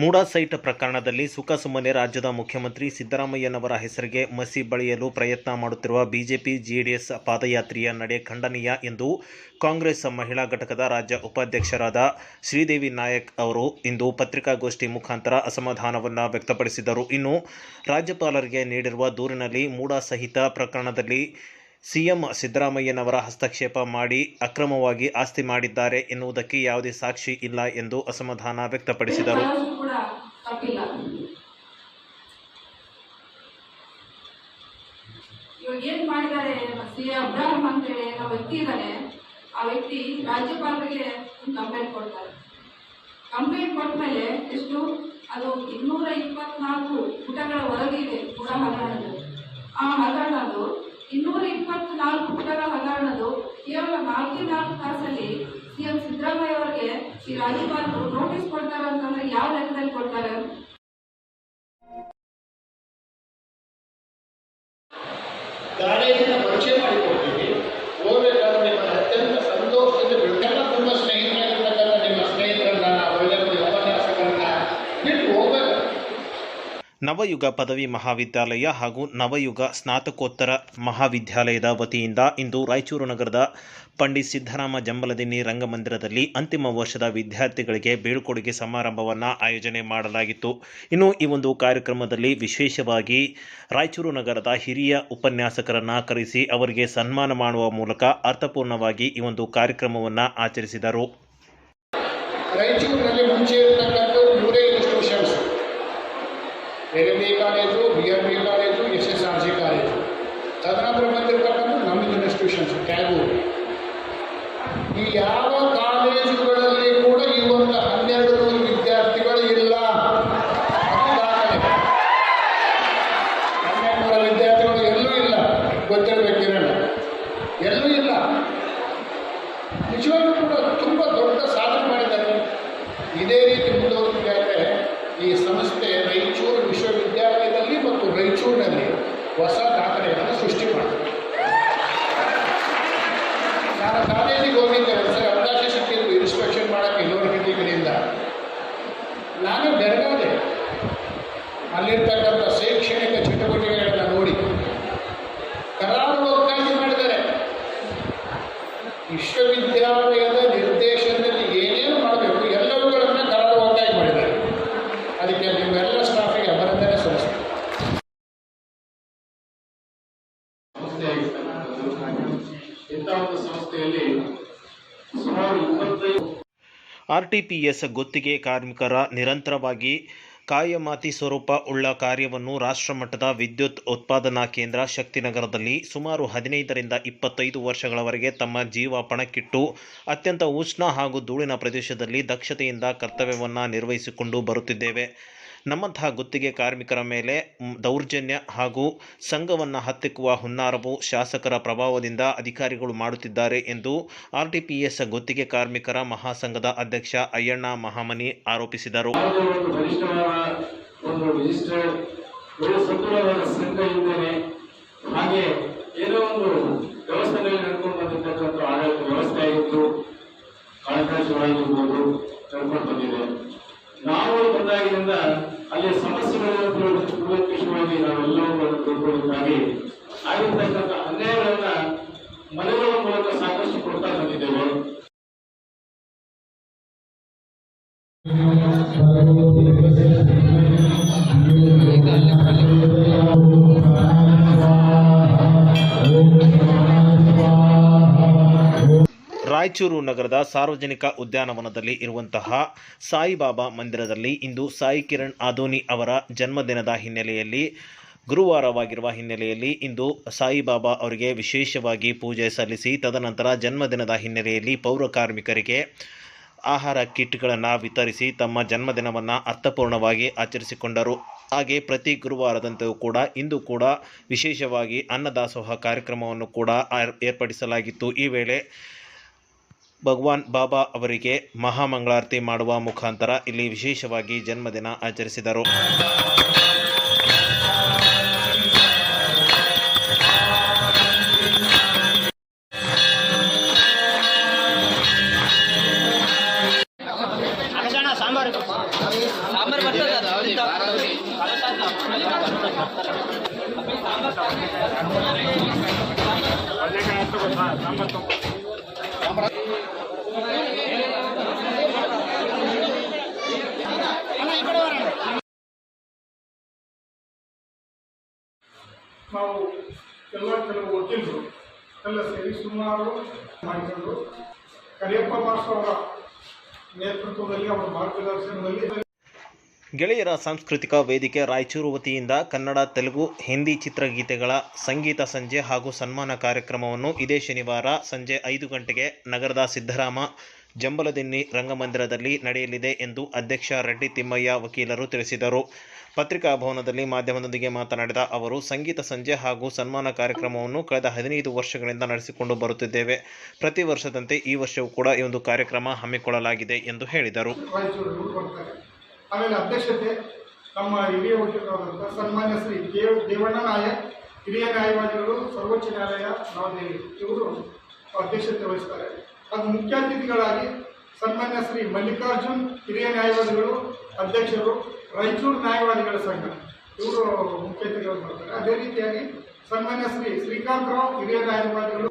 MUDA site ಪ್ರಕರಣದಲ್ಲಿ ಸುಖಸುಮ್ಮನೆ ರಾಜ್ಯದ ಮುಖ್ಯಮಂತ್ರಿ ಸಿದ್ದರಾಮಯ್ಯನವರ ಹೆಸರಿಗೆ ಮಸಿ ಬಳಿಯಲು ಪ್ರಯತ್ನ ಮಾಡುತ್ತಿರುವ ಬಿಜೆಪಿ ಜೆಡಿಎಸ್ ಪಾದಯಾತ್ರೆಯ ನಡೆ ಖಂಡನೀಯ ಎಂದು ಕಾಂಗ್ರೆಸ್ ಮಹಿಳಾ ಘಟಕದ ರಾಜ್ಯ ಉಪಾಧ್ಯಕ್ಷರಾದ ಶ್ರೀದೇವಿ ನಾಯಕ್ ಅವರು ಇಂದು ಪತ್ರಿಕಾಗೋಷ್ಠಿ ಮುಖಾಂತರ ಅಸಮಾಧಾನವನ್ನು ವ್ಯಕ್ತಪಡಿಸಿದರು. ಇನ್ನು ರಾಜ್ಯಪಾಲರಿಗೆ ನೀಡಿರುವ ದೂರಿನಲ್ಲಿ ಮೂಡಾ ಸಹಿತ ಪ್ರಕರಣದಲ್ಲಿ ಸಿಎಂ ಸಿದ್ದರಾಮಯ್ಯನವರ ಹಸ್ತಕ್ಷೇಪ ಮಾಡಿ ಅಕ್ರಮವಾಗಿ ಆಸ್ತಿ ಮಾಡಿದ್ದಾರೆ ಎನ್ನುವುದಕ್ಕೆ ಯಾವುದೇ ಸಾಕ್ಷಿ ಇಲ್ಲ ಎಂದು ಅಸಮಾಧಾನ ವ್ಯಕ್ತಪಡಿಸಿದರು. ಕೂಡ ಏನ್ ಮಾಡಿದ್ದಾರೆ? ಸಿ ಅಬ್ರಾಹಂ ವ್ಯಕ್ತಿ ಇದ್ದಾನೆ. ಆ ವ್ಯಕ್ತಿ ರಾಜ್ಯಪಾಲರಿಗೆ ಕಂಪ್ಲೇಂಟ್ ಕೊಡ್ತಾರೆ. ಕಂಪ್ಲೇಂಟ್ ಕೊಟ್ಮೇಲೆ ಎಷ್ಟು? ಅದು ಇನ್ನೂರ ಇಪ್ಪತ್ನಾಲ್ಕು ಪುಟಗಳ ಹೊರಗಿದೆ ಪುಟ ಹಗರಣದು ಆ ಹಗರಣದು ಇನ್ನೂರ ಇಪ್ಪತ್ನಾಲ್ಕು ಪುಟಗಳ ಹಗರಣದು ಕೇವಲ ನಾಲ್ಕೇ ನಾಲ್ಕು ತಾಸಲ್ಲಿ ಸಿಎಂ ಸಿದ್ದರಾಮಯ್ಯ ಅವರಿಗೆ ಈ ರಾಜ್ಯಪಾಲರು ನೋಟಿಸ್ ಕೊಡ್ತಾರೆ ಅಂತಂದ್ರೆ ಯಾವ ಲೆಕ್ಕದಲ್ಲಿ ಕೊಡ್ತಾರೆ? ಅತ್ಯಂತ ಸಂತೋಷದಿಂದ ತುಂಬ ನವಯುಗ ಪದವಿ ಮಹಾವಿದ್ಯಾಲಯ ಹಾಗೂ ನವಯುಗ ಸ್ನಾತಕೋತ್ತರ ಮಹಾವಿದ್ಯಾಲಯದ ವತಿಯಿಂದ ಇಂದು ರಾಯಚೂರು ನಗರದ ಪಂಡಿತ್ ಸಿದ್ದರಾಮ ಜಂಬಲದಿನ್ನಿ ರಂಗಮಂದಿರದಲ್ಲಿ ಅಂತಿಮ ವರ್ಷದ ವಿದ್ಯಾರ್ಥಿಗಳಿಗೆ ಬೀಳ್ಕೊಡುಗೆ ಸಮಾರಂಭವನ್ನು ಆಯೋಜನೆ ಮಾಡಲಾಗಿತ್ತು. ಇನ್ನು ಈ ಒಂದು ಕಾರ್ಯಕ್ರಮದಲ್ಲಿ ವಿಶೇಷವಾಗಿ ರಾಯಚೂರು ನಗರದ ಹಿರಿಯ ಉಪನ್ಯಾಸಕರನ್ನು ಕರೆಸಿ ಅವರಿಗೆ ಸನ್ಮಾನ ಮಾಡುವ ಮೂಲಕ ಅರ್ಥಪೂರ್ಣವಾಗಿ ಈ ಒಂದು ಕಾರ್ಯಕ್ರಮವನ್ನು ಆಚರಿಸಿದರು. ರಾಯಚೂರಿನಲ್ಲಿ ಮುಂಚೆ L L E college B M B college. S S R G college ತದನಂತರ ಬಂದಿರತಕ್ಕಂಥ ನಮ್ಮ ಇನ್ಸ್ಟಿಟ್ಯೂಷನ್ಸ್ ಟ್ಯಾಗೂರ್ ಈ ಯಾವ ಕಾಲೇಜುಗಳಲ್ಲಿ ಕೂಡ ಈ ಒಂದು ಹನ್ನೆರಡು ನೂರು ವಿದ್ಯಾರ್ಥಿಗಳು ಇಲ್ಲ? ಹನ್ನೆರಡು ನೂರ ವಿದ್ಯಾರ್ಥಿಗಳು ಎಲ್ಲೂ ಇಲ್ಲ. ಗೊತ್ತಿರಬೇಕಿರಲ್ಲ ಎಲ್ಲೂ ಇಲ್ಲ. ನಿಜವಾಗ್ಲೂ ಕೂಡ ತುಂಬ ದೊಡ್ಡ ಸಾಧನೆ ಮಾಡಿದ್ದಾರೆ. ಇದೇ ರೀತಿ ಮುಂದುವರಿಸಿದರೆ ಕಾಲೇಜಿಗೆ ಹೋಗಿದ್ದೆ ಸರ್ ಅವಕಾಶ ಸಿಕ್ಕಿದ್ರು ಇನ್ಸ್ಪೆಕ್ಷನ್ ಮಾಡೋಕ್ಕೆ ಯೂನಿವರ್ಸಿಟಿ ಕಡೆಯಿಂದ ನಾನು ಬೆರಗಾದೆ. ಅಲ್ಲಿರ್ತಕ್ಕಂಥ ಶೈಕ್ಷಣಿಕ ಚಟುವಟಿಕೆಗಳನ್ನ ನೋಡಿ. ಕರಾರುವಕ್ಕಾಗಿ ಮಾಡಿದ್ದಾರೆ. ವಿಶ್ವವಿದ್ಯಾಲಯದ ನಿರ್ದೇಶನದಲ್ಲಿ ಏನೇನು ಮಾಡಬೇಕು, ಎಲ್ಲವುಗಳನ್ನು ಕರಾರುವಕ್ಕಾಗಿ ಮಾಡಿದ್ದಾರೆ. ಅದಕ್ಕೆ ಆರ್ಟಿಪಿಎಸ್ ಗುತ್ತಿಗೆ ಕಾರ್ಮಿಕರ ನಿರಂತರವಾಗಿ ಕಾಯಮಾತಿ ಸ್ವರೂಪ ಉಳ್ಳ ಕಾರ್ಯವನ್ನು ರಾಷ್ಟ್ರಮಟ್ಟದ ವಿದ್ಯುತ್ ಉತ್ಪಾದನಾ ಕೇಂದ್ರ ಶಕ್ತಿನಗರದಲ್ಲಿ ಸುಮಾರು ಹದಿನೈದರಿಂದ ಇಪ್ಪತ್ತೈದು ವರ್ಷಗಳವರೆಗೆ ತಮ್ಮ ಜೀವ ಪಣಕ್ಕಿಟ್ಟು ಅತ್ಯಂತ ಉಷ್ಣ ಹಾಗೂ ಧೂಳಿನ ಪ್ರದೇಶದಲ್ಲಿ ದಕ್ಷತೆಯಿಂದ ಕರ್ತವ್ಯವನ್ನು ನಿರ್ವಹಿಸಿಕೊಂಡು ಬರುತ್ತಿದ್ದೇವೆ. ನಮ್ಮಂತಹ ಗುತ್ತಿಗೆ ಕಾರ್ಮಿಕರ ಮೇಲೆ ದೌರ್ಜನ್ಯ ಹಾಗೂ ಸಂಘವನ್ನು ಹತ್ತಿಕ್ಕುವ ಹುನ್ನಾರವು ಶಾಸಕರ ಪ್ರಭಾವದಿಂದ ಅಧಿಕಾರಿಗಳು ಮಾಡುತ್ತಿದ್ದಾರೆ ಎಂದು ಆರ್ಟಿಪಿಎಸ್ ಗುತ್ತಿಗೆ ಕಾರ್ಮಿಕರ ಮಹಾಸಂಘದ ಅಧ್ಯಕ್ಷ ಅಯ್ಯಣ್ಣ ಮಹಾಮನಿ ಆರೋಪಿಸಿದರು. ಆಡಳಿತ ವ್ಯವಸ್ಥೆ ಆಗಿತ್ತು ಕಾಳಕಾಶವಾಗಿರ್ಬೋದು ನಡ್ಕೊಂಡು ಬಂದಿದೆ. ಬಂದಾಗಿನಿಂದ ಅಲ್ಲಿ ಸಮಸ್ಯೆಗಳನ್ನು ಕೂಲಂಕಷವಾಗಿ ನಾವೆಲ್ಲವೂ ತಿಳ್ಕೊಳ್ಳೋದಾಗಿ ಆಗಿರ್ತಕ್ಕಂಥ ಅನ್ಯಾಯಗಳನ್ನ ರಾಯಚೂರು ನಗರದ ಸಾರ್ವಜನಿಕ ಉದ್ಯಾನವನದಲ್ಲಿ ಇರುವಂತಹ ಸಾಯಿಬಾಬಾ ಮಂದಿರದಲ್ಲಿ ಇಂದು ಸಾಯಿ ಕಿರಣ್ ಆದೋನಿ ಅವರ ಜನ್ಮದಿನದ ಹಿನ್ನೆಲೆಯಲ್ಲಿ, ಗುರುವಾರವಾಗಿರುವ ಹಿನ್ನೆಲೆಯಲ್ಲಿ ಇಂದು ಸಾಯಿಬಾಬಾ ಅವರಿಗೆ ವಿಶೇಷವಾಗಿ ಪೂಜೆ ಸಲ್ಲಿಸಿ, ತದನಂತರ ಜನ್ಮದಿನದ ಹಿನ್ನೆಲೆಯಲ್ಲಿ ಪೌರ ಕಾರ್ಮಿಕರಿಗೆ ಆಹಾರ ಕಿಟ್ಗಳನ್ನು ವಿತರಿಸಿ ತಮ್ಮ ಜನ್ಮದಿನವನ್ನು ಅರ್ಥಪೂರ್ಣವಾಗಿ ಆಚರಿಸಿಕೊಂಡರು. ಹಾಗೆ ಪ್ರತಿ ಗುರುವಾರದಂತೆಯೂ ಕೂಡ ಇಂದು ಕೂಡ ವಿಶೇಷವಾಗಿ ಅನ್ನದಾಸೋಹ ಕಾರ್ಯಕ್ರಮವನ್ನು ಕೂಡ ಏರ್ಪಡಿಸಲಾಗಿತ್ತು. ಈ ವೇಳೆ ಭಗವಾನ್ ಬಾಬಾ ಅವರಿಗೆ ಮಹಾಮಂಗಳಾರತಿ ಮಾಡುವ ಮುಖಾಂತರ ಇಲ್ಲಿ ವಿಶೇಷವಾಗಿ ಜನ್ಮದಿನ ಆಚರಿಸಿದರು. ನಾವು ಎಲ್ಲ ಕೆಲವು ವಕೀಲರು ಎಲ್ಲ ಸೇರಿ ಸುಮಾರು ಮಾಡಿಕೊಂಡು ಕರಿಯಪ್ಪ ಮಾಸ್ಟರ್ ಅವರ ನೇತೃತ್ವದಲ್ಲಿ ಅವರ ಮಾರ್ಗದರ್ಶನದಲ್ಲಿ ಗೆಳೆಯರ ಸಾಂಸ್ಕೃತಿಕ ವೇದಿಕೆ ರಾಯಚೂರು ವತಿಯಿಂದ ಕನ್ನಡ, ತೆಲುಗು, ಹಿಂದಿ ಚಿತ್ರಗೀತೆಗಳ ಸಂಗೀತ ಸಂಜೆ ಹಾಗೂ ಸನ್ಮಾನ ಕಾರ್ಯಕ್ರಮವನ್ನು ಇದೇ ಶನಿವಾರ ಸಂಜೆ ಐದು ಗಂಟೆಗೆ ನಗರದ ಸಿದ್ದರಾಮ ಜಂಬಲದಿನ್ನಿ ರಂಗಮಂದಿರದಲ್ಲಿ ನಡೆಯಲಿದೆ ಎಂದು ಅಧ್ಯಕ್ಷ ರೆಡ್ಡಿ ತಿಮ್ಮಯ್ಯ ವಕೀಲರು ತಿಳಿಸಿದರು. ಪತ್ರಿಕಾ ಭವನದಲ್ಲಿ ಮಾಧ್ಯಮದೊಂದಿಗೆ ಮಾತನಾಡಿದ ಅವರು, ಸಂಗೀತ ಸಂಜೆ ಹಾಗೂ ಸನ್ಮಾನ ಕಾರ್ಯಕ್ರಮವನ್ನು ಕಳೆದ ಹದಿನೈದು ವರ್ಷಗಳಿಂದ ನಡೆಸಿಕೊಂಡು ಬರುತ್ತಿದ್ದೇವೆ. ಪ್ರತಿ ವರ್ಷದಂತೆ ಈ ವರ್ಷವೂ ಕೂಡ ಈ ಒಂದು ಕಾರ್ಯಕ್ರಮ ಹಮ್ಮಿಕೊಳ್ಳಲಾಗಿದೆ ಎಂದು ಹೇಳಿದರು. ಆಮೇಲೆ ಅಧ್ಯಕ್ಷತೆ, ನಮ್ಮ ಹಿರಿಯ ವಕೀಲರಾದಂಥ ಸನ್ಮಾನ್ಯ ಶ್ರೀ ದೇವ್, ದೇವಣ್ಣ ನಾಯಕ್, ಹಿರಿಯ ನ್ಯಾಯವಾದಿಗಳು, ಸರ್ವೋಚ್ಚ ನ್ಯಾಯಾಲಯ ನವದೆಹಲಿ ಇವರು ಅಧ್ಯಕ್ಷತೆ ವಹಿಸ್ತಾರೆ. ಅದು ಮುಖ್ಯ ಅತಿಥಿಗಳಾಗಿ ಸನ್ಮಾನ್ಯ ಶ್ರೀ ಮಲ್ಲಿಕಾರ್ಜುನ್, ಹಿರಿಯ ನ್ಯಾಯವಾದಿಗಳು, ಅಧ್ಯಕ್ಷರು, ರಾಯಚೂರು ನ್ಯಾಯವಾದಿಗಳ ಸಂಘ, ಇವರು ಮುಖ್ಯ ಅತಿಥಿಗಳು ಬರ್ತಾರೆ ಅದೇ ರೀತಿಯಾಗಿ ಸನ್ಮಾನ್ಯ ಶ್ರೀ ಶ್ರೀಕಾಂತ್ ರಾವ್, ಹಿರಿಯ ನ್ಯಾಯವಾದಿಗಳು